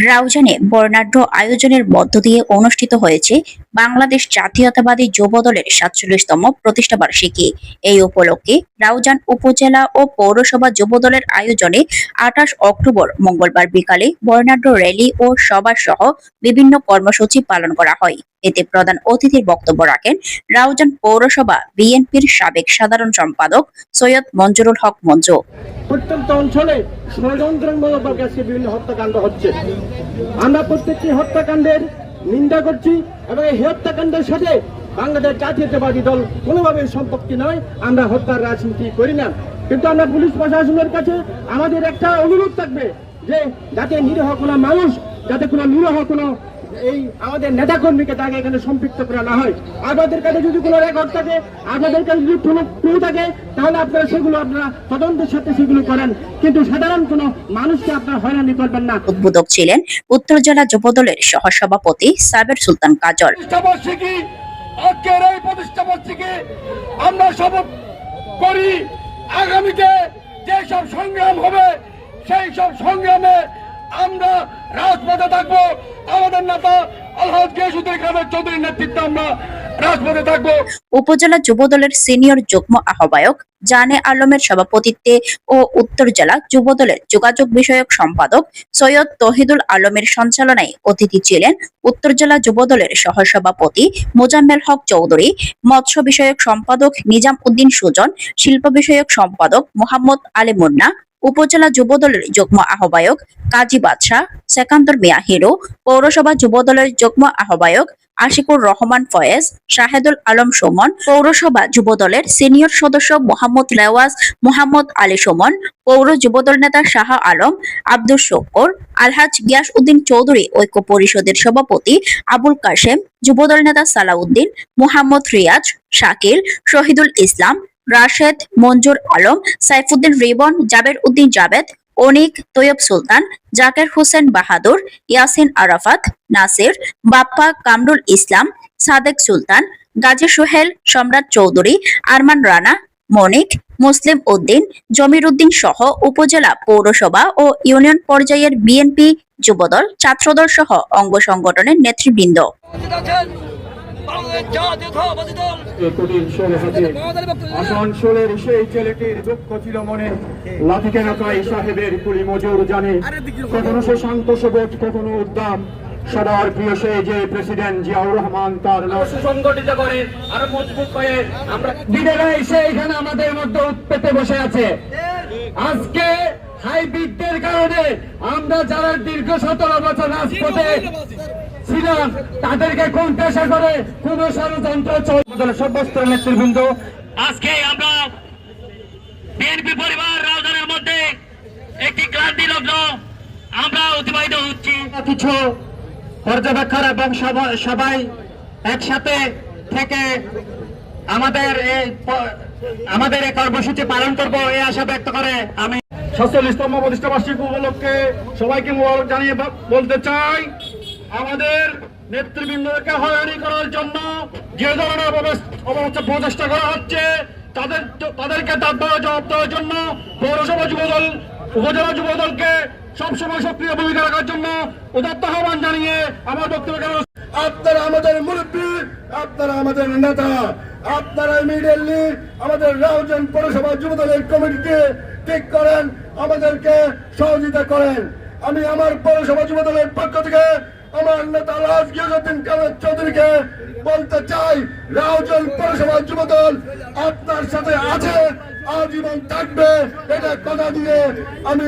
রাউজানে বর্ণাঢ্য আয়োজনের মধ্য দিয়ে অনুষ্ঠিত হয়েছে বাংলাদেশ জাতীয়তাবাদী যুব দলের সাতচল্লিশতম প্রতিষ্ঠাবার্ষিকী এই উপলক্ষে রাউজান উপজেলা ও পৌরসভা যুব দলের আয়োজনে আঠাশ অক্টোবর মঙ্গলবার বিকালে বর্ণাঢ্য র্যালি ও সভা সহ বিভিন্ন কর্মসূচি পালন করা হয়। এতে প্রধান অতিথির বক্তব্য রাখেন রাউজান পৌরসভা বিএনপির সাবেক সাধারণ সম্পাদক সৈয়দ মঞ্জুরুল হক মঞ্জু। প্রত্যন্ত অঞ্চলে ষড়যন্ত্রমূলক আজকে বিভিন্ন হত্যাকাণ্ড হচ্ছে। আমরা প্রত্যেকটি হত্যাকাণ্ডের নিন্দা করছি এবং এই হত্যাকাণ্ডের সাথে বাংলাদেশ জাতীয়তাবাদী দল কোনোভাবে সম্পত্তি নয়। আমরা হত্যার রাজনীতি করি না। কিন্তু আমরা পুলিশ প্রশাসনের কাছে আমাদের একটা অনুরোধ থাকবে যে যাতে নিরহ কোনো মানুষ, যাতে কোনো নিরহ কোনো এই আমাদের নেতাকর্মীকে তাকে এখানে সম্পৃক্ত করা না হয়। আপনাদের কাছে যদি কোনো রেকর্ড থাকে আপনাদের কাছে যদি কোনো ক্লু থাকে তাহলে আপনারা সেগুলো আপনারা তদন্তের সাথে সেগুলো করেন। কিন্তু সাধারণ কোনো মানুষকে আপনারা হয়রানি করবেন না। উদ্বোধক ছিলেন উত্তর জেলা যুব দলের সহসভাপতি সাবের সুলতান কাজল। আজকের এই প্রতিষ্ঠাবার্ষিকী আমরা শপথ করি। আগামীতে যেসব সংগ্রাম হবে সেই সব সংগ্রামে আমরা রাজপথে থাকব। উপজেলা যুব দলের সিনিয়র যুগ্ম আহ্বায়ক জানে আলমের সভাপতিত্বে ও উত্তর জেলা যুব দলের যোগাযোগ বিষয়ক সম্পাদক সৈয়দ তহিদুল আলমের সঞ্চালনায় অতিথি ছিলেন উত্তর জেলা যুব দলের সহসভাপতি মোজাম্মেল হক চৌধুরী, মৎস্য বিষয়ক সম্পাদক নিজাম উদ্দিন সুজন, শিল্প বিষয়ক সম্পাদক মোহাম্মদ আলী মুন্না উপজেলা যুবদলের যুগ্ম আহ্বায়ক কাজী বাদশাহ সেকান্দর মিয়া হিরো, পৌরসভা যুবদলের যুগ্ম আহ্বায়ক আশিকুর রহমান ফয়েজ, শাহেদুল আলম সুমন, পৌরসভা যুবদলের সিনিয়র সদস্য মোহাম্মদ লেওয়াজ মোহাম্মদ আলী সুমন, পৌর যুবদল নেতা শাহ আলম, আব্দুল শক্কর আলহাজ গিয়াস উদ্দিন চৌধুরী ঐক্য পরিষদের সভাপতি আবুল কাশেম, যুবদল নেতা সালাউদ্দিন, মোহাম্মদ রিয়াজ, শাকিল, শহীদুল ইসলাম রাশেদ, মঞ্জুর আলম, সাইফুদ্দিন রিবন, জাবের উদ্দিন জাবেদ, অনিক তৈয়ব সুলতান, জাকের হোসেন বাহাদুর, ইয়াসিন আরাফাত, নাসির, বাপ্পা কামরুল ইসলাম, সাদেক সুলতান, গাজী সোহেল, সম্রাট চৌধুরী, আরমান রানা, মনিক, মুসলিম উদ্দিন, জমির উদ্দিন সহ উপজেলা পৌরসভা ও ইউনিয়ন পর্যায়ের বিএনপি যুবদল, ছাত্রদল সহ অঙ্গ সংগঠনের নেতৃবৃন্দ। আসানসোলের সেই ছেলেটির দুঃখ ছিল মনে। লাঠিকে নাকাই সাহেবের কুলি মজুর জানে। কখনো সে শান্ত সবুজ কখনো উদ্দাম। সবার প্রিয় সে যে প্রেসিডেন্ট জিয়াউর রহমান তার সুসংগঠিত করে আরও মজবুত আমরা আমাদের মধ্যে উৎপেতে বসে আছে। আজকে কারণে আমরা যারা দীর্ঘ সতেরো বছর রাজপথে তাদেরকে কোণঠাসা করে কোন ষড়যন্ত্র চলছে নেতৃবৃন্দ আজকে আমরা বিএনপি পরিবার রাজধানীর মধ্যে একটি ক্লান্তি লগ্ন আমরা অতিবাহিত হচ্ছি। কিছু পর্যবেক্ষক এবং সবাই একসাথে থেকে আমাদের এই আমাদের এই কর্মসূচি পালন করব এই আশা ব্যক্ত করে আমি। সাতচল্লিশতম প্রতিষ্ঠা বার্ষিকী উপলক্ষে সবাইকে মোবারক জানিয়ে বলতে চাই আমাদের নেতৃবৃন্দকে হয়রানি করার জন্য যে ধরনের প্রচেষ্টা করা হচ্ছে, তাদের তাদেরকে তার জবাব দেওয়ার জন্য পৌরসভা যুবদল, উপজেলা যুবদলকে সবসময় সক্রিয় ভূমিকা রাখার জন্য উদাত্ত আহ্বান জানিয়ে আমার বক্তব্য আপনারা আমাদের মুরব্বী, আপনারা আমাদের নেতা, আপনারা ইমিডিয়েটলি আমাদের রাউজান পৌরসভা যুবদলের কমিটিকে ঠিক করেন, আমাদেরকে সহযোগিতা করেন। আমি আমার পৌরসভা যুবদলের পক্ষ থেকে আমার নেতা চৌধুরীকে বলতে চাই আপনার সাথে আছে আজীবন থাকবে এটা কথা দিয়ে আমি